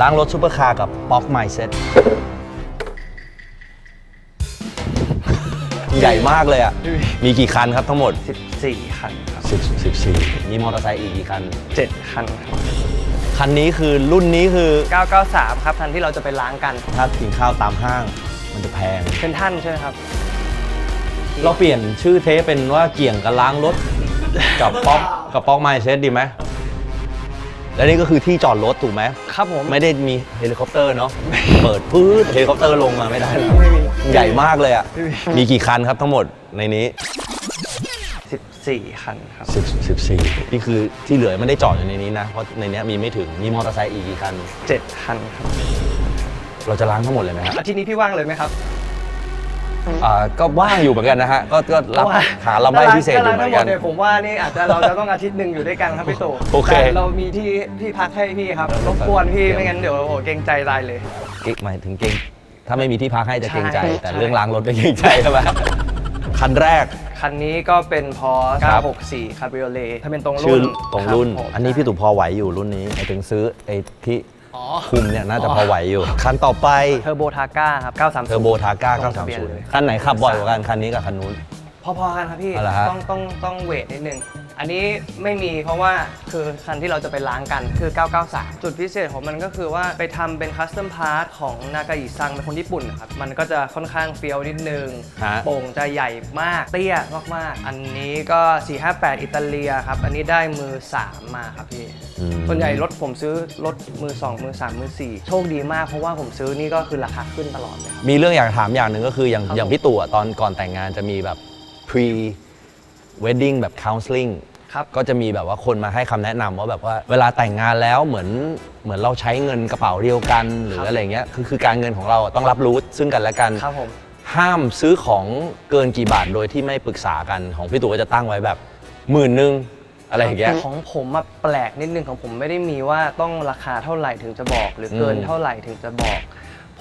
ล้างรถซูเปอร์คาร์กับป๊อกไมเซ็ตใหญ่มากเลยอะ มีกี่คันครับทั้งหมด 14 คันครับ 10 14 มีมอเตอร์ไซค์อีกกี่คัน 7 คันครับ คันนี้คือรุ่นนี้คือ 993 ครับคันที่เราจะไปล้างกัน ถ้ากินข้าวตามห้างมันจะแพง เป็นท่านใช่ไหมครับ เราเปลี่ยนชื่อเทปเป็นว่าเกี่ยงกับล้างรถ กับป๊อกกับป๊อกไมเซ็ตดีไหม และนี่ก็คือที่จอดรถถูกไหม ครับผม ไม่ได้มีเฮลิคอปเตอร์เนาะ เปิดพื้นเฮลิคอปเตอร์ลงมาไม่ได้ไม่มี ใหญ่มากเลยอะ มีกี่คันครับทั้งหมดในนี้ 14 คันครับ 10 14นี่คือที่เหลือไม่ได้จอดอยู่ในนี้นะ เพราะในเนี้ยมีไม่ถึง มีมอเตอร์ไซค์อีกกี่คัน 7 คันครับเราจะล้างทั้งหมดเลยไหมครับ อาทิตย์นี้พี่ว่างเลยไหมครับ อ่าก็ว่างอยู่เหมือนกันนะฮะ ก็ก็รับหาเราไม่พิเศษอยู่เหมือนกันถ้าล้างทั้งหมดเนี่ยผมว่านี่อาจจะเราจะต้องอาทิตย์หนึ่งอยู่ด้วยกันครับพี่ตู่โอเค แต่เรามีที่ที่พักให้พี่ครับรบกวนพี่ไม่งั้นเดี๋ยวโอ้โหเกรงใจตายเลย เก๊กหมายถึงเก่ง ถ้าไม่มีที่พักให้จะเกรงใจ ใช่ แต่ใช่เรื่องล้างรถไม่เกรงใจใช่ไหมคันแรก คันนี้ก็เป็นพอครับ 964 Cabriolet ถ้าเป็นตรงชื่รุ่อนตรงรุ่น คบผมอันนี้พี่ตู่พอไหวอยู่รุ่นนี้ไอ้ถึงซื้อไอ้ที่อ๋อ คุมเนี่ยน่าจะพอไหวอยู่ คันต่อไปเทอร์โบทาก้าครับ 930 เทอร์โบทาก้าตรงทะเบียนเลย930 คันไหนขับบ่อยกว่ากันคันนี้กับคันนู้น พอๆกันครับพี่เอาละฮะ ต้องต้องต้องเวทนิดนึง อันนี้ไม่มีเพราะว่าคือคันที่เราจะไปล้างกันคือ 993 จุดพิเศษของมันก็คือว่าไปทำเป็นคัสตอมพาร์ทของนากาอิซังเป็นคนญี่ปุ่นนะครับ มันก็จะค่อนข้างเฟี้ยวนิดนึง ฮะ โป่งจะใหญ่มาก เตี้ยมากๆ อันนี้ก็ 458 อิตาเลียครับ อันนี้ได้มือ 3 มาครับพี่อืม ส่วนใหญ่รถผมซื้อรถมือ 2 มือ 3 มือ 4 โชคดีมากเพราะว่าผมซื้อนี่ก็คือราคาขึ้นตลอดเลยครับ มีเรื่องอยากถามอย่างหนึ่งก็คืออย่างครับ อย่างพี่ตู่อะตอนก่อนแต่งงานจะมีแบบ pre wedding แบบ counseling ครับ ก็จะมีแบบว่าคนมาให้คำแนะนำว่าแบบว่าเวลาแต่งงานแล้วเหมือนเหมือนเราใช้เงินกระเป๋าเดียวกัน หรืออะไรเงี้ยคือคือการเงินของเราอะต้องรับรู้ซึ่งกันและกัน ครับผม ห้ามซื้อของเกินกี่บาทโดยที่ไม่ปรึกษากันของพี่ตู่ก็จะตั้งไว้แบบหมื่นหนึ่ง อะไรอย่างเงี้ย ของผมอะแปลกนิดนึงของผมไม่ได้มีว่าต้องราคาเท่าไหร่ถึงจะบอก หรือเกินอืม เท่าไหร่ถึงจะบอก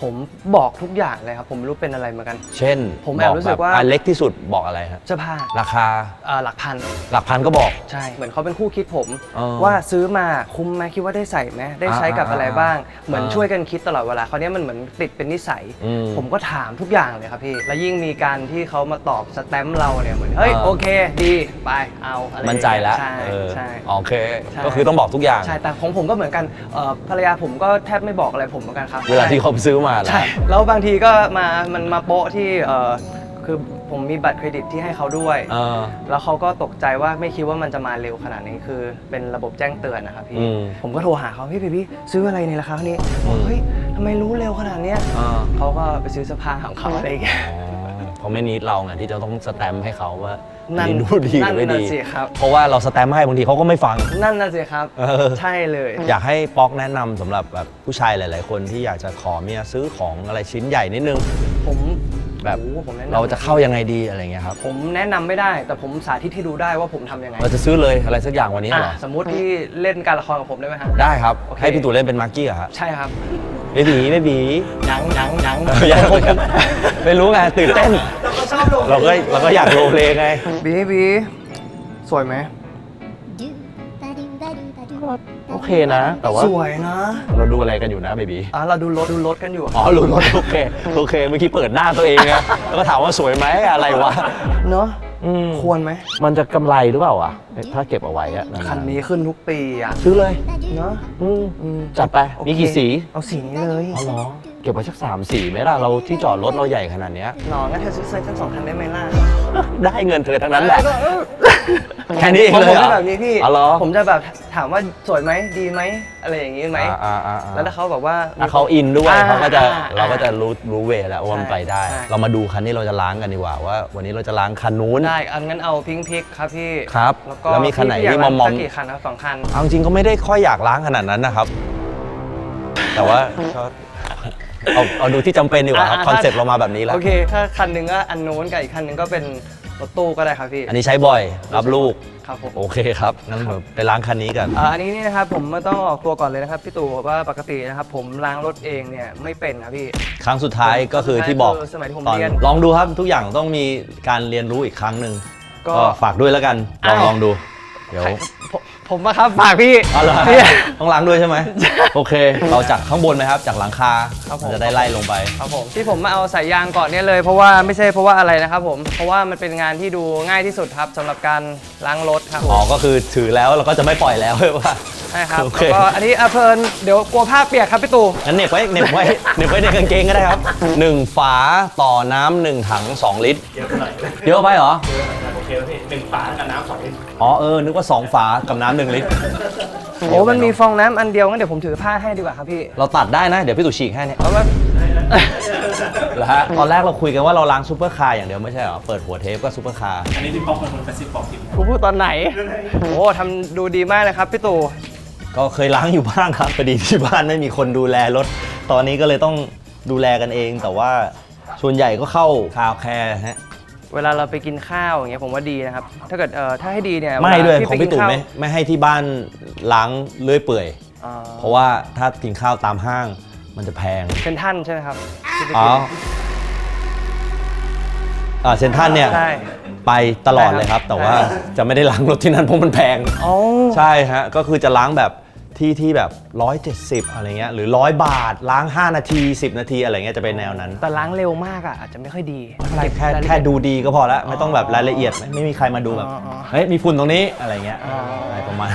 ผมบอกทุกอย่างเลยครับ ผมไม่รู้เป็นอะไรเหมือนกัน เช่นผมแอบรู้สึกว่า บอันเล็กที่สุดบอกอะไรฮะเสื้อผ้าราคาเอ่อหลักพัน หลักพันก็บอก ใช่ เหมือนเขาเป็นคู่คิดผม อ๋อว่าซื้อมาคุ้มไหมคิดว่าได้ใส่ไหมได้ใช้กับอ่าอะไรบ้าง เหมือนอ่าช่วยกันคิดตลอดเวลาคราวนี้มันเหมือนติดเป็นนิสัย อืมผมก็ถามทุกอย่างเลยครับพี่ แล้วยิ่งมีการที่เขามาตอบสแตมป์เราเนี่ยเหมือนเฮ้ยอ่า โอเค ดีไปเอาอะไรมั่นใจแล้วใช่เออใช่ โอเค ใช่ ก็คือต้องบอกทุกอย่าง ใช่แต่ของผมก็เหมือนกันเอ่อภรรยาผมก็แทบไม่บอกอะไรผมเหมือนกันครับเวลาที่เขาซื้อมาเหรอใช่ แล้วบางทีก็มา มันมาโปะที่เอ่อคือผมมีบัตรเครดิตที่ให้เขาด้วย เออ แล้วเขาก็ตกใจว่าไม่คิดว่ามันจะมาเร็วขนาดนี้คือเป็นระบบแจ้งเตือนนะครับพี่ อืม ผมก็โทรหาเขาพี่พี่ซื้ออะไรในราคาเท่านี้บอกเฮ้ยทำไมรู้เร็วขนาดเนี้ยเออเขาก็ไปซื้อเสื้อผ้าของเขาอะไรอย่างเงี้ยอ๋อเพราะไม่นิดเราไงที่จะต้องสแตมป์ให้เขาว่า นั่นนี่ดูดีหรือไม่ดีนั่นน่ะสิครับ เพราะว่าเราสแตมป์ให้บางทีเขาก็ไม่ฟัง นั่นน่ะสิครับ เออ ใช่เลย อยากให้ป๊อกแนะนำสำหรับแบบผู้ชายหลาย ๆ คนที่อยากจะขอเมียซื้อของอะไรชิ้นใหญ่นิดนึง ผมแบบโอ้โหผมแนะนำเราจะเข้ายังไงดีอะไรเงี้ยครับ ผมแนะนำไม่ได้ แต่ผมสาธิตให้ดูได้ว่าผมทำยังไงเราจะซื้อเลยอะไรสักอย่างวันนี้เหรออะสมมุติที่เล่นการละครกับผมได้ไหมฮะ ได้ครับ โอเค ให้พี่ตู่เล่นเป็นมาร์กี้เหรอฮะใช่ครับ ไม่บีไม่บียังยังยังอยากไม่รู้ไงตื่นเต้น เราก็ชอบลงเราก็เราก็อยากโรลเพลงไง บีบีสวยไหม โอเคนะ แต่ว่าสวยนะ เราดูอะไรกันอยู่นะเบบีอะเราดูรถดูรถกันอยู่ อ๋อรู้รถโอเค โอเค เมื่อกี้เปิดหน้าตัวเองไงแล้วก็ถามว่าสวยไหมอะไรวะ เนอะ อืมควรไหม มันจะกำไรหรือเปล่าอะ ถ้าเก็บเอาไว้อะาๆคันนี้ขึ้นทุกปีอะซื้อเลยเนอะอืมอืมจัดไป โอเคมีกี่สีเอาสีนี้เลยอ๋อเหรอเก็บไว้สักสามสีไหมล่ะ เราที่จอดรถเราใหญ่ขนาดเนี้ยน้องงั้นเธอซื้อเซ็ตทั้งสองคันได้ไหมล่ะได้เงินเธอทั้งนั้นแหละ แค่นี้เองผมเลยเหรอจะแบบนี้พี่ อ๋อเหรอ ผมจะแบบถามว่าสวยไหมดีไหมอะไรอย่างนี้ไหม อ่าอ่าอ่าแล้วถ้าเขาบอกว่า ถ้าเขาอินด้วยอ่เขาก็จะอ่เราก็จะรู้รู้เวแล้วว่ามันใช่ไปได้ ใช่ เรามาดูคันที่เราจะล้างกันดีกว่าว่า วันนี้เราจะล้างคันนู้น ได้อันงั้นเอาพิงพิกครับพี่ครับแล้วก็แล้วมีคันไหนพี่ที่ยากมอมมอมสักกี่คันครับสองคัน เอาจริงๆก็ไม่ได้ค่อยอยากล้างขนาดนั้นนะครับ แต่ว่าก็เอาเอาดูที่จำเป็นดีกว่าครับอ่าคอนเซ็ปต์เรามาแบบนี้แล้ว โอเค ถ้าคันหนึ่งก็อันโน้นกับอีกคันหนึ่งก็เป็น รถตู้ก็ได้ครับพี่อันนี้ใช้บ่อยรับลูก ครับผม โอเคครับงั้นผมไปล้างคันนี้กัน อ่าอันนี้นี่นะครับผมไม่ต้องออกตัวก่อนเลยนะครับพี่ตู่ว่าปกตินะครับผมล้างรถเองเนี่ยไม่เป็นครับพี่ ครั้งสุดท้ายก็คือที่บอกสมัยที่ผมตอนเรียนลองดูครับทุกอย่างต้องมีการเรียนรู้อีกครั้งหนึ่งก็ก็ฝากด้วยแล้วกันลองอ้าว ลองดู เดี๋ยวใครผม ผผมมาครับฝากพี่อ๋อเหรอพี่ต้องล้างด้วยใช่ไหม โอเค เราจากข้างบนไหมครับ จากหลังคาครับผมนจะได้ไล่ลงไป ครับผมที่ผมมาเอาสายยางก่อนเนี่ยเลยเพราะว่าไม่ใช่เพราะว่าอะไรนะครับผมเพราะว่ามันเป็นงานที่ดูง่ายที่สุดครับสำหรับการล้างรถครับอ๋อก็คือถือแล้วเราก็จะไม่ปล่อยแล้วว่า ใช่ครับโอเค แล้วก็อันนี้อะเพลินเดี๋ยวกลัวผ้าเปียกครับพี่ตู่งั้นเหน็บไว้เหน็บไว้เหน็บไว้ในกางเกงก็ได้ครับหนึ่งฝาต่อน้ำหนึ่งถังสองลิตร เยอะไปหน่อยเยอะไปเหรอโอเค แล้วพี่หนึ่งฝากับน้ำสองลิตรอ๋อเออนึกว่า2ฝากับน้ำหนึ่งลิตรโอ้มันมีฟองน้ำอันเดียวงั้นเดี๋ยวผมถือผ้าให้ดีกว่าครับพี่เราตัดได้นะ เดี๋ยวพี่ตู่ฉีกให้เนี่ยเพราะว่าเหรอฮะตอนแรกเราคุยกันว่าเราล้างซูเปอร์คาร์อย่างเดียวไม่ใช่เหรอ เปิดหัวเทปก็ซูเปอร์คาร์อันนี้ที่ป๊อกเป็นคนกระซิบบอกทีมกูพูดตอนไหน โอ้ทำดูดีมากเลยครับพี่ตู่ก็เคยล้างอยู่บ้างครับพอดีที่บ้านไม่มีคนดูแลรถ ตอนนี้ก็เลยต้องดูแลกันเอง แต่ว่าส่วนใหญ่ก็เข้าคาวแคร์ฮะ เวลาเราไปกินข้าวอย่างเงี้ยผมว่าดีนะครับ ถ้าเกิดเอ่อถ้าให้ดีเนี่ยไม่ด้วยเาของพี่ปกินตู่ข้าวไม่ไม่ให้ที่บ้านล้างเลื่อยเปื่อยอ่าเพราะว่าถ้ากินข้าวตามห้างมันจะแพงเป็นท่านใช่ไหมครับที่ไปอ๋อกินอ่าเซนทรันเนี่ยใช่ไปตลอดเลยครับ แต่ว่าจะไม่ได้ล้างรถที่นั่นเพราะมันแพงอ๋อใช่ฮะก็คือจะล้างแบบที่ที่แบบ 170 อะไรเงี้ยหรือ 100 บาท ล้าง 5 นาที 10 นาทีอะไรเงี้ยจะเป็นแนวนั้นแต่ล้างเร็วมากอะอาจจะไม่ค่อยดีแค่แค่ดูดีก็พอแล้วไม่ต้องแบบรายละเอียด ไม่ไม่มีใครมาดูแบบอ๋ออ๋อเฮ้ยมีฝุ่นตรงนี้อะไรเงี้ยอ๋ออะไรประมาณ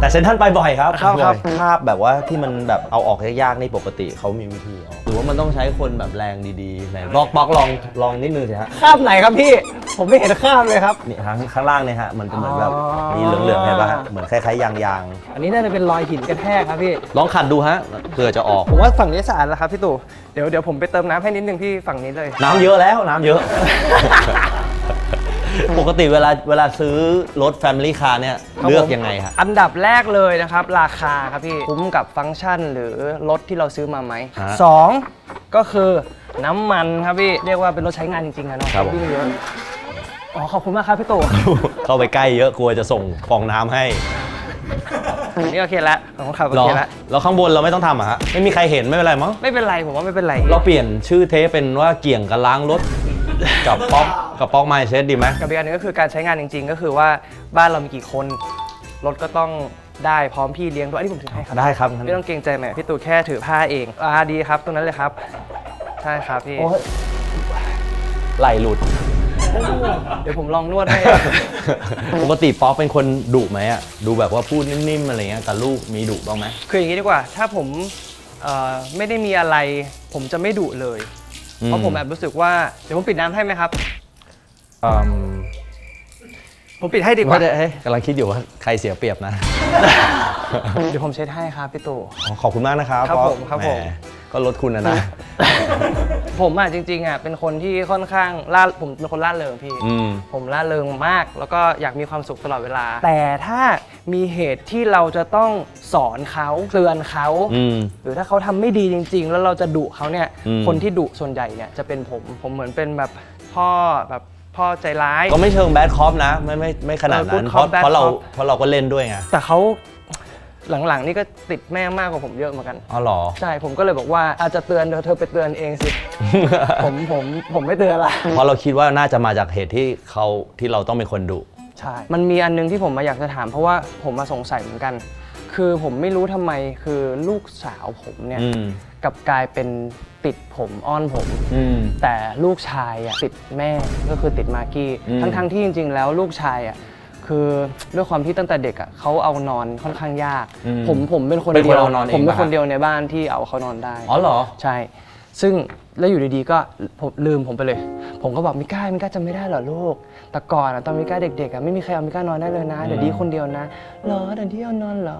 แต่เซนทรันไปบ่อยครับครับครับอยคราบแบบว่าที่มันแบบเอาออกยากๆนี่ปกติเขามีวิธีออกหรือว่ามันต้องใช้คนแบบแรงดีๆไหนบอกบอกลองลองนิดนึงสิฮะคาบไหนครับพี่ผมไม่เห็นคาบเลยครับนี่ข้างข้างล่างเนี่ยฮะมันจะเหมือนแบบอ๋อมีเหลืองๆเห็นป่ะฮะเหมือนคล้ายๆยางอันนี้น่าจะเป็นรอยหินกระแทกครับพี่ๆลองขัดดูฮะเผื่อจะออก ผมว่าฝั่งนี้สะอาดแล้วครับพี่ตู่ เดี๋ยวเดี๋ยวผมไปเติมน้ำให้นิดนึงพี่ฝั่งนี้เลย น้ำเยอะแล้วน้ำเยอะ ปกติเวลาเวลาซื้อรถ Family Car เนี่ย ครับเลือกผมยังไงฮะ อันดับแรกเลยนะครับ ราคาครับพี่ คุ้มกับฟังก์ชันหรือรถที่เราซื้อมาไหมฮะสองก็คือน้ำมันครับพี่ เรียกว่าเป็นรถใช้งานจริงๆอะเนาะครับผม วิ่งเยอะอ๋อขอบคุณมากครับพี่ตู่ เข้าไปใกล้เยอะกลัวจะส่งฟองน้ำให้ นี่โอเคแล้วผมขับโอเหรอเคแล้วแล้วข้างบนเราไม่ต้องทำอะฮะ ไม่มีใครเห็นไม่เป็นไรมั้ง ไม่เป็นไรผมว่าไม่เป็นไรเราเปลี่ยนชื่อเทปเป็นว่าเกี่ยงกับล้างรถ กับป๊อกกับป๊อกไมเซ็ตดีไหมกับอีกอันหนึงก็คือการใช้งานจริง ๆ ก็คือว่าบ้านเรามีกี่คนรถก็ต้องได้พร้อมพี่เลี้ยงด้วยอันนี้ผมถือให้ครับได้ครับไม่ต้องเกรงใจแหมพี่ตู่แค่ถือผ้าเองอ่าดีครับตรงนั้นเลยครับใช่ครับพี่ โอ้ยไหลหลุด เดี๋ยวผมลองนวดให้ ปกติป๊อกเป็นคนดุไหมอะดูแบบว่าพูดนิ่มๆอะไรเงี้ยกับลูกมีดุบ้างไหมคืออย่างนี้ดีกว่า ถ้าผมเอ่อไม่ได้มีอะไร ผมจะไม่ดุเลย เพราะผมแอบรู้สึกว่า เดี๋ยวผมปิดน้ำให้ไหมครับ อืมผมปิดให้ดีกว่า ว่าจะเฮ้ยกำลังคิดอยู่ว่าใครเสียเปรียบนะ เดี๋ยวผมเช็ดให้ครับพี่ตู่อ๋อขอบคุณมากนะครับครับป๊อกผมครับผม แห ก็ลดคุณนะนะ ผมอะจริงๆอะเป็นคนที่ค่อนข้างล่าผมเป็นคนล่าเริงพี่ อืม ผมล่าเริงมาก แล้วก็อยากมีความสุขตลอดเวลา แต่ถ้ามีเหตุที่เราจะต้องสอนเขาเตือนเขา อืม หรือถ้าเขาทำไม่ดีจริง ๆ แล้วเราจะดุเขาเนี่ย อืม คนที่ดุส่วนใหญ่เนี่ยจะเป็นผม ผมเหมือนเป็นแบบพ่อแบบพ่อใจร้าย ก็ไม่เชิงแบดคอปนะ ไม่ไม่ไม่ขนาดเออ good นั้นเพ cop ราะ bad เพราะเรา cop เพราะเราก็เล่นด้วยไง แต่เขา หลังๆ นี่ก็ติดแม่มากกว่าผมเยอะเหมือนกัน อ๋อเหรอ ใช่ผมก็เลยบอกว่าอาจจะเตือนเดี๋ยวเธอไปเตือนเองสิ ผมผมผมไม่เตือนละเพราะเราคิดว่าน่าจะมาจากเหตุที่เขาที่เราต้องเป็นคนดุใช่ มันมีอันนึงที่ผมมาอยากจะถามเพราะว่าผมมาสงสัยเหมือนกัน คือผมไม่รู้ทำไมคือลูกสาวผมเนี่ยอืมกลับกลายเป็นติดผมอ้อนผม อืม แต่ลูกชายอะติดแม่ก็คือติดมากกี้อืม ทั้งทั้งๆที่จริง ๆ แล้วลูกชายอะ คือด้วยความที่ตั้งแต่เด็กอะเขาเอานอนค่อนข้างยากผมผมเป็นคนเป็นคนเดียวเอานอนเองผมเป็นปะคนเดียวในบ้านที่เอาเขานอนได้ อ๋อเหรอ ใช่ ซึ่งแล้วอยู่ดีๆ ก็ผมลืมผมไปเลย ผมก็บอกมิก้ามิก้าจำไม่ได้เหรอลูก แต่ก่อนอะตอนมิก้าเด็กๆอะไม่มีใครเอามิก้านอนได้เลยนะ เดี๋ยวดีคนเดียวนะ เหรอเดี๋ยวดีเอานอนเหรอ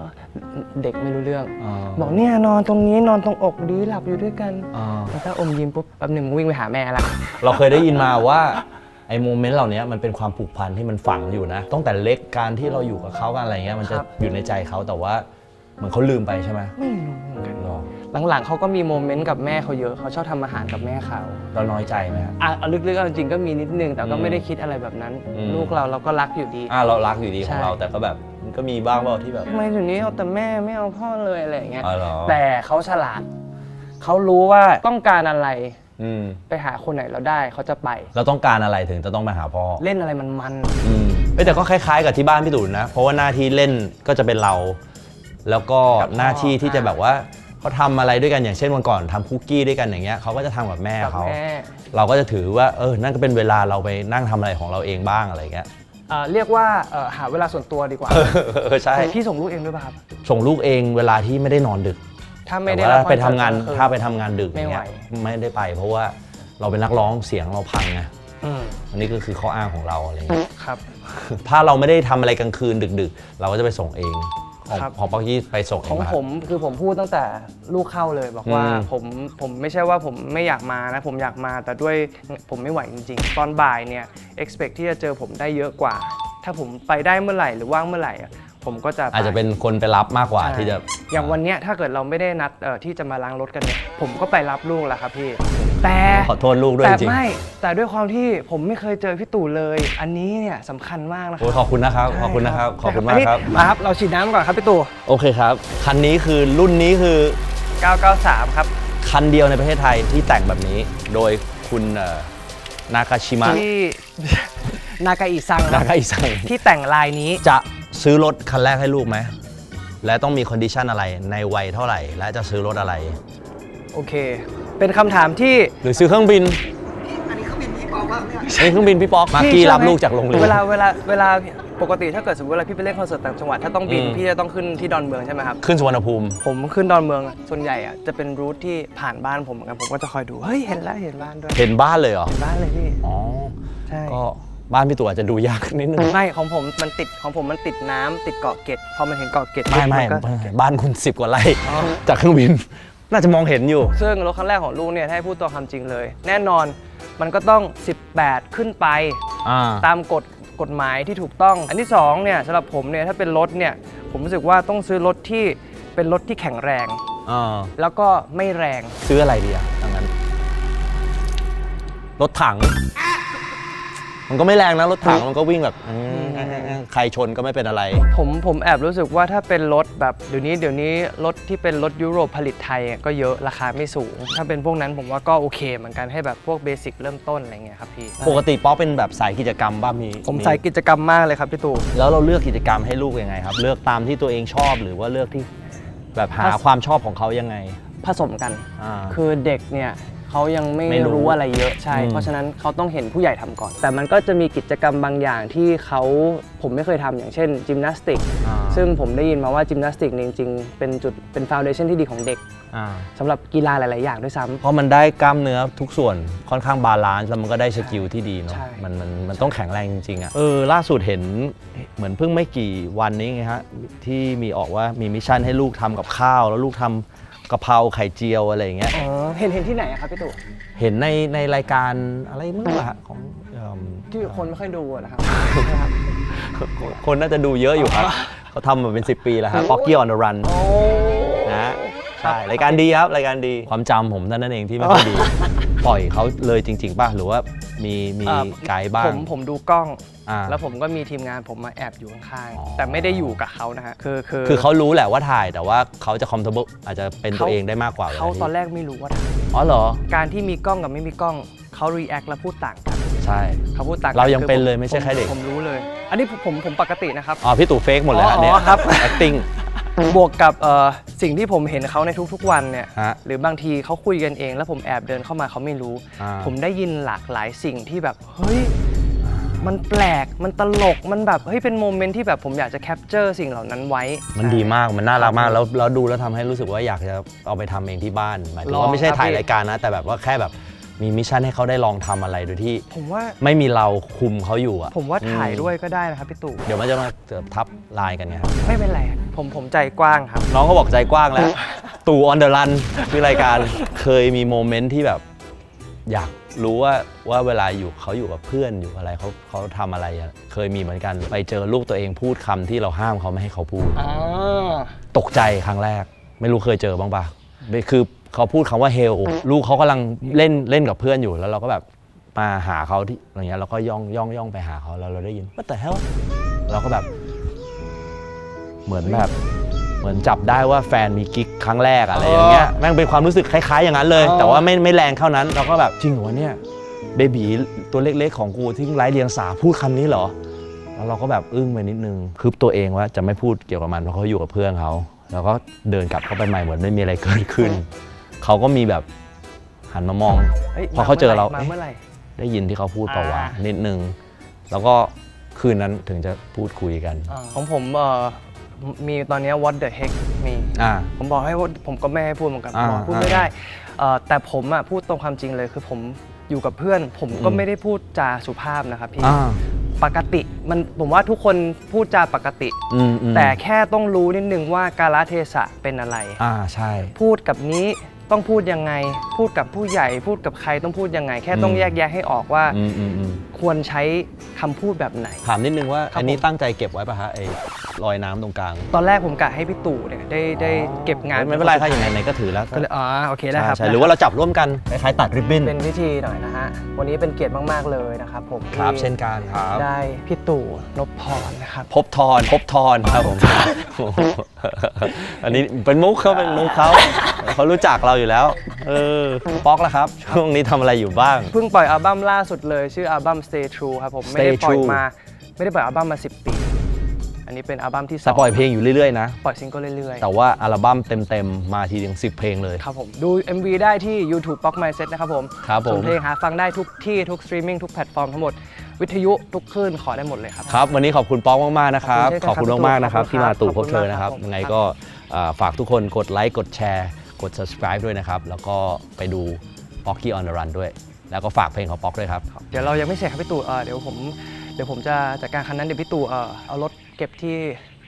เด็กไม่รู้เรื่อง อ๋อ บอกเนี่ยนอนตรงนี้นอนตรงอกดีหลับอยู่ด้วยกันอ๋อแล้วก็อมยิ้มปุ๊บแป๊บหนึ่งวิ่งไปหาแม่ละ เราเคยได้ยินมาว่า ไอ้โมเมนต์เหล่านี้มันเป็นความผูกพันที่มันฝังอยู่นะตั้งแต่เล็กการที่เราอยู่กับเขากันอะไรเงี้ยมันจะครับ อยู่ในใจเขาแต่ว่าเหมือนเขาลืมไปใช่ไหมไม่รู้เหมือนกัน หรอหลังๆเขาก็มีโมเมนต์กับแม่เขาเยอะเขาชอบทำอาหารกับแม่เขาเราน้อยใจไหมครับ อะเอาลึกๆเอาจริงๆก็มีนิดนึงแต่ก็อืมไม่ได้คิดอะไรแบบนั้น อืม ลูกเราเราก็รักอยู่ดี อ่าเรารักอยู่ดีขใช่ องเราแต่ก็แบบมันก็มีบ้างเปล่าที่แบบทำไมถึงนี้เอาแต่แม่ไม่เอาพ่อเลยอะไรอย่างเงี้ย อ๋อเหรอแต่เขาฉลาด เขารู้ว่าต้องการอะไร อืมไปหาคนไหนเราได้เขาจะไป เราต้องการอะไรถึงจะต้องมาหาพ่อเล่นอะไรมันมันอืมๆไปเอ้ยแต่ก็คล้ายๆกับที่บ้านพี่ตู่นะ เพราะว่าหน้าที่เล่นก็จะเป็นเรา แล้วก็กับพ่อหน้าที่ที่จะอ่าแบบว่าเขาทำอะไรด้วยกันอย่างเช่นวันก่อนทำคุกกี้ด้วยกันอย่างเงี้ยเขาก็จะทำกับแม่กับเขาแม่เราก็จะถือว่าเออนั่นก็เป็นเวลาเราไปนั่งทำอะไรของเราเองบ้างอะไรเงี้ยเอ่อเรียกว่าเอ่อหาเวลาส่วนตัวดีกว่าเออใช่ พี่ส่งลูกเองด้วยป่ะครับ ส่งลูกเองเวลาที่ไม่ได้นอนดึก ถ้าไม่ได้แต่รับว่าไปทำงานคอเสิร์ตถ้าไปทำงานดึกไม่ไหวเงี้ยไม่ได้ไป เพราะว่าเราเป็นนักร้องเสียงเราพังไงอืมอันนี้ก็คือข้ออ้างของเราอะไรเงี้ยครับ ถ้าเราไม่ได้ทำอะไรกลางคืนดึก ๆ เราก็จะไปส่งเองของครับ ของป๊อกกี้ไปส่งเอของงมาผมคือผมพูดตั้งแต่ลูกเข้าเลยบอกว่าอืม ผมผมไม่ใช่ว่าผมไม่อยากมานะ ผมอยากมาแต่ด้วยผมไม่ไหวจริงๆ ตอนบ่ายเนี่ย expect ที่จะเจอผมได้เยอะกว่า ถ้าผมไปได้เมื่อไหร่หรือว่างเมื่อไหร่อะ ผมก็จะไปอาจจะเป็นคนไปรับมากกว่าใช่ที่จะอย่างวันเนี้ยถ้าเกิดเราไม่ได้นัดเอ่อที่จะมาล้างรถกันเนี่ยผมก็ไปรับลูกแล้วครับพี่แต่ ขอโทษลูกด้วยแต่จริงไม่แต่ด้วยความที่ผมไม่เคยเจอพี่ตู่เลย อันนี้เนี่ยสำคัญมากนะคโอ้รัยขอบคุณนะครับ ขอบคุณนะครับ ขอบคุณมากครับอันนี้มาครับ เราฉีดน้ำก่อนครับพี่ตู่ โอเคครับ คันนี้คือรุ่นนี้คือ 993 ครับ คันเดียวในประเทศไทยที่แต่งแบบนี้ โดยคุณนากาชิมะที่ นากาอิซังนานะกาอิซัง ที่แต่งลายนี้จะ ซื้อรถคันแรกให้ลูกไหม และต้องมีคอนดิชันอะไรในวัยเท่าไหร่ และจะซื้อรถอะไร โอเค เป็นคำถามที่ หรือซื้อเครื่องบินอันนี้เครื่องบินพี่ปอมากเนี่ยอันนี้เครื่องบินพี่ป๊อกมากพี่กี้เชื่อรับไหมลูกจากโรงเรียน เวลาเวลาเวลาปกติถ้าเกิดสมมติเวลาพี่ไปเล่นคอนเสิร์ตต่างจังหวัดถ้าต้องบินอืม พี่จะต้องขึ้นที่ดอนเมืองใช่ไหมครับ ขึ้นสุวรรณภูมิ ผมขึ้นดอนเมืองอะส่วนใหญ่อะจะเป็นรูทที่ผ่านบ้านผมเหมือนกันผมก็จะคอยดูเฮ้ยเห็นแล้วเห็นบ้านด้วยเห็นบ้านเลยเหรอ เห็นบ้านเลยพี่อ๋อ ใช่ก็ บ้านพี่ตู่อาจจะดูยากนิดนึงไม่ของผมมันติดของผมมันติดน้ำติดเกาะเกร็ดพอมันเห็นเกาะเกร็ดไม่ไม่นก็บ้านคุณสิบกว่าไร่อ๋อจากเครื่องบิน น่าจะมองเห็นอยู่ ซึ่งรถคันแรกของลูกเนี่ยถ้าให้พูดตัวความจริงเลย แน่นอนมันก็ต้อง 18 ขึ้นไป อ่า ตามกฎกฎหมายที่ถูกต้อง อันที่สองเนี่ยสำหรับผมเนี่ยถ้าเป็นรถเนี่ยผมรู้สึกว่าต้องซื้อรถที่เป็นรถที่แข็งแรง อ่า แล้วก็ไม่แรง ซื้ออะไรดีอะดังนั้น รถถัง มันก็ไม่แรงนะรถถังมันก็วิ่งแบบอืมใครชนก็ไม่เป็นอะไร ผมผมแอบรู้สึกว่าถ้าเป็นรถแบบเดี๋ยวนี้เดี๋ยวนี้รถที่เป็นรถยุโรปผลิตไทยอะก็เยอะราคาไม่สูง ถ้าเป็นพวกนั้นผมว่าก็โอเค เหมือนกันให้แบบพวกเบสิกเริ่มต้นอะไรเงี้ยครับพี่ปกติป๊อกเป็นแบบสายกิจกรรมบ้างมีผมใส่กิจกรรมมากเลยครับพี่ตู่แล้วเราเลือกกิจกรรมให้ลูกยังไงครับ เลือกตามที่ตัวเองชอบหรือว่าเลือกที่แบบหาผสความชอบของเขายังไง ผสมกันอ่าคือเด็กเนี่ย เขายังไม่ไม่รู้รู้อะไรเยอะใช่ อืม เพราะฉะนั้นเขาต้องเห็นผู้ใหญ่ทำก่อน แต่มันก็จะมีกิจกรรมบางอย่างที่เขาผมไม่เคยทำอย่างเช่นจิมนาสติก อ่าซึ่งผมได้ยินมาว่าจิมนาสติกเนี่ยจริงๆ เป็นจุดเป็นฟาวเดชันที่ดีของเด็กอ่าสำหรับกีฬาหลาย ๆ อย่างด้วยซ้ำ เพราะมันได้กล้ามเนื้อทุกส่วนค่อนข้างบาลานซ์แล้วมันก็ได้สกิลที่ดีเนาะใช่ มันมันมันต้องแข็งแรงจริงๆอะเออล่าสุดเห็นเหมือนเพิ่งไม่กี่วันนี้ไงฮะที่มีออกว่ามีมิชชั่นให้ลูกทำกับข้าว แล้วลูกทำกะเพราไข่เจียวอะไรอย่างเงี้ย อ๋อ เห็นเห็นที่ไหนอะครับพี่ตู่เห็นในในรายการอะไรไม่รู้อะฮะของเอิ่ม ที่คนไม่ค่อยดูอะนะครับ คนน่าจะดูเยอะอยู่ครับ เขาทำมาเป็น 10 ปีแล้วฮะป๊อกกี้ออนเดอะรันโอ้ นะฮะใช่ รายการดีครับ รายการดี ความจำผมเท่านั้นเองที่ไม่ค่อยดี ปล่อยเขาเลยจริง ๆ ป่ะ หรือว่ามีมีอ่าไกด์บ้าผง มผมดูกล้อง อ่าแล้วผมก็มีทีมงานผมมาแอบอยู่ข้างอ๋อ ๆแต่ไม่ได้อยู่กับเขานะฮะคือคือคือเขารู้แหละว่าถ่ายแต่ว่าเขาจะ comfortable อาจจะเป็นตัวเขาเองได้มากกว่าเขาวลที่ตอนแรกไม่รู้ว่าทอ๋อเหรอำการที่มีกล้องกับไม่มีกล้องเขา react และพูดต่างกันใช่ เขาพูดต่างกัเรายังคือเป็นผเลยไม่ใช่แค่เด็ก ผมรู้เลย อันนี้ผมผมผมปกตินะครับ อ๋อพี่ตู่เฟกหมดเลยอ๋ออันเนี้ย อ๋อครับ acting บวกกับเอ่อสิ่งที่ผมเห็นเขาในทุกๆวันเนี่ยฮะหรือบางทีเขาคุยกันเอง แล้วผมแอบเดินเข้ามาเขาไม่รู้ อ่า ผมได้ยินหลากหลายสิ่งที่แบบเฮ้ยมันแปลกมันตลกมันแบบเฮ้ยเป็นโมเมนต์ที่แบบผมอยากจะแคปเจอร์สิ่งเหล่านั้นไว้ มันดีมากมันน่ารักมากครับแล้วแล้วดูแล้วทำให้รู้สึกว่าอยากจะเอาไปทำเองที่บ้านหมายถึงลองว่าไม่ใช่ครับถ่ายพี่รายการนะ แต่แบบว่าแค่แบบ มีมิชชั่นให้เขาได้ลองทำอะไรโดยที่ผมว่าไม่มีเราคุมเขาอยู่อะผมว่าถ่ายอืมด้วยก็ได้นะครับพี่ตู่เดี๋ยวมันจะมาเกือบทับลายกันไงครับไม่เป็นไรผมผมใจกว้างครับ น้องก็บอกใจกว้างแล้ว ตู่ออนเดอะรันคือรายการเคยมีโมเมนต์ที่แบบ อยากรู้ว่าว่าเวลาอยู่เขาอยู่กับเพื่อนอยู่อะไรเขาเขาทำอะไรอะเคยมีเหมือนกัน ไปเจอลูกตัวเองพูดคำที่เราห้ามเขาไม่ให้เขาพูดอ๋อตกใจครั้งแรก ไม่รู้เคยเจอบ้างปะคือ เขาพูดคำว่าเฮลลูกเขากำลังเล่นเล่นกับเพื่อนอยู่แล้วเราก็แบบมาหาเขาที่อะไรเงี้ยเราก็ย่องย่องย่องไปหาเขาแล้วเราได้ยินว่าแต่เฮลเราก็แบบ เหมือนแบบเหมือนจับได้ว่าแฟนมีกิ๊กครั้งแรกอะไรอย่างเงี้ยแม่งเป็นความรู้สึกคล้ายๆอย่างนั้นเลยอ๋อแต่ว่าไม่ไม่แรงเท่านั้น เราก็แบบจริงเหรอวะเนี่ยเบบีตัวเล็กๆของกูที่ไร้เดียงสาพูดคำนี้เหรอแล้วเราก็แบบอึ้งไปนิดนึงคือตัวเองว่าจะไม่พูดเกี่ยวกับมันเพราะเขาอยู่กับเพื่อนเขาแล้วก็เดินกลับเข้าไปใหม่เหมือนไม่มีอะไรเกิดขึ้น เขาก็มีแบบหันมามองฮ้ยพอเขาเจอเรามาเมื่อไหร่ได้ยินที่เขาพูดเปล่าวะอ่านิดนึง แล้วก็คืนนั้นถึงจะพูดคุยกันอ่าของผมเอ่อมีตอนเนี้ย what the heck มีอ่าผมบอกให้ว่าผมก็ไม่ให้พูดเหมือนกันอ่าบอกพูดอ่าไม่ได้เอ่อแต่ผมอะพูดตรงความจริงเลยคือผมอยู่กับเพื่อน ผมก็อืมไม่ได้พูดจาสุภาพนะครับพี่อ่าปกติมันผมว่าทุกคนพูดจาปกติอืมอืมแต่แค่ต้องรู้นิดนึงว่ากาลเทศะเป็นอะไร อ่าใช่ พูดกับนี้ ต้องพูดยังไง พูดกับผู้ใหญ่ พูดกับใครต้องพูดยังไง แค่ต้องอืมแยกแยะให้ออกว่า อืมอืมอืมควรใช้คำพูดแบบไหน ถามนิดนึงว่า ครับอันนี้ผม ตั้งใจเก็บไว้ป่ะฮะไอ้รอยน้ำตรงกลางตอนแรกผมกะให้พี่ตู่เนี่ยได้ได้เก็บงานไม่เป็นไรถ้าอย่างไรไหนก็ถือแล้วก็เลยอ๋อโอเคได้ครับ ใช่ใช่หรือว่าเราจับร่วมกันคล้ายๆตัดริบบิ้นเป็นพิธีหน่อยนะฮะ วันนี้เป็นเกียรติมาก ๆ เลยนะครับผมครับที่เช่นกันครับ ได้พี่ตู่นพพรนะครับ พบทอนพบทอนครับผม อันนี้เป็นมุกเขาเป็นมุกเขา เขารู้จักเราอยู่แล้ว เออ ป๊อกแล้วครับ ช่วงนี้ทำอะไรอยู่บ้าง เพิ่งปล่อยอัลบั้มล่าสุดเลย ชื่ออัลบั้ม Stay True ครับผมไม่ได้ Stay ปล่อย True มา ไม่ได้ปล่อยอัลบั้มมา 10 ปี อันนี้เป็นอัลบั้มที่สแต่องปล่อยเพลงอยู่เรื่อยๆนะ ปล่อยซิงเกิลเรื่อยแต่ว่าอัลบั้มเต็มๆ มาทีเดียวสิบเพลงเลย ๆ ครับผมดู MV ได้ที่ YouTube Pop My Set นะครับผมครับผม ส่วนเพลงหาฟังได้ทุกที่ทุกสตรีมมิ่งทุกแพลตฟอร์มทั้งหมดวิทยุทุกคลื่นขอได้หมดเลยครับ ครับ วันนี้ขอบคุณป๊อกมากๆนะครับ ขขออบบคุคุณณเช่นกันมากๆนะครับขอบคุณที่มาตู่ครับพบเธอนะครับขอบคุณมากครับ ยังไงก็อ่าฝากทุกคนกดไลค์กดแชร์ กด subscribe ด้วยนะครับ แล้วก็ไปดู Pocky on the Run ด้วย แล้วก็ฝากเพลงของป๊อกด้วยครับ เดี๋ยวเรายังไม่เสร็จครับพี่ตู่เอ่อเดี๋ยวผมเดี๋ยวผมจะจัดการคันนั้นเดี๋ยวพี่ตู่เอ่อเอารถเก็บที่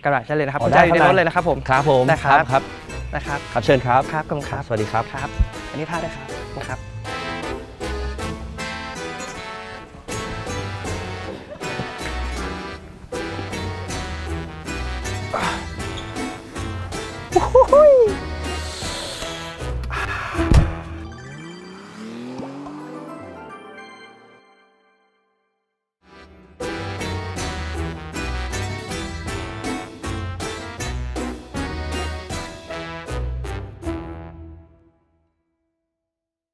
กระดาษได้เลยนะครับอ๋อผมจะอยู่ได้ในครับรถเลยนะครับผมครับผมได้ครับครับ นะครับ ครับเชิญครับ ครับขอบคุณครับ สวัสดีครับ ครับ อันนี้ท่าได้วยครับนะครับ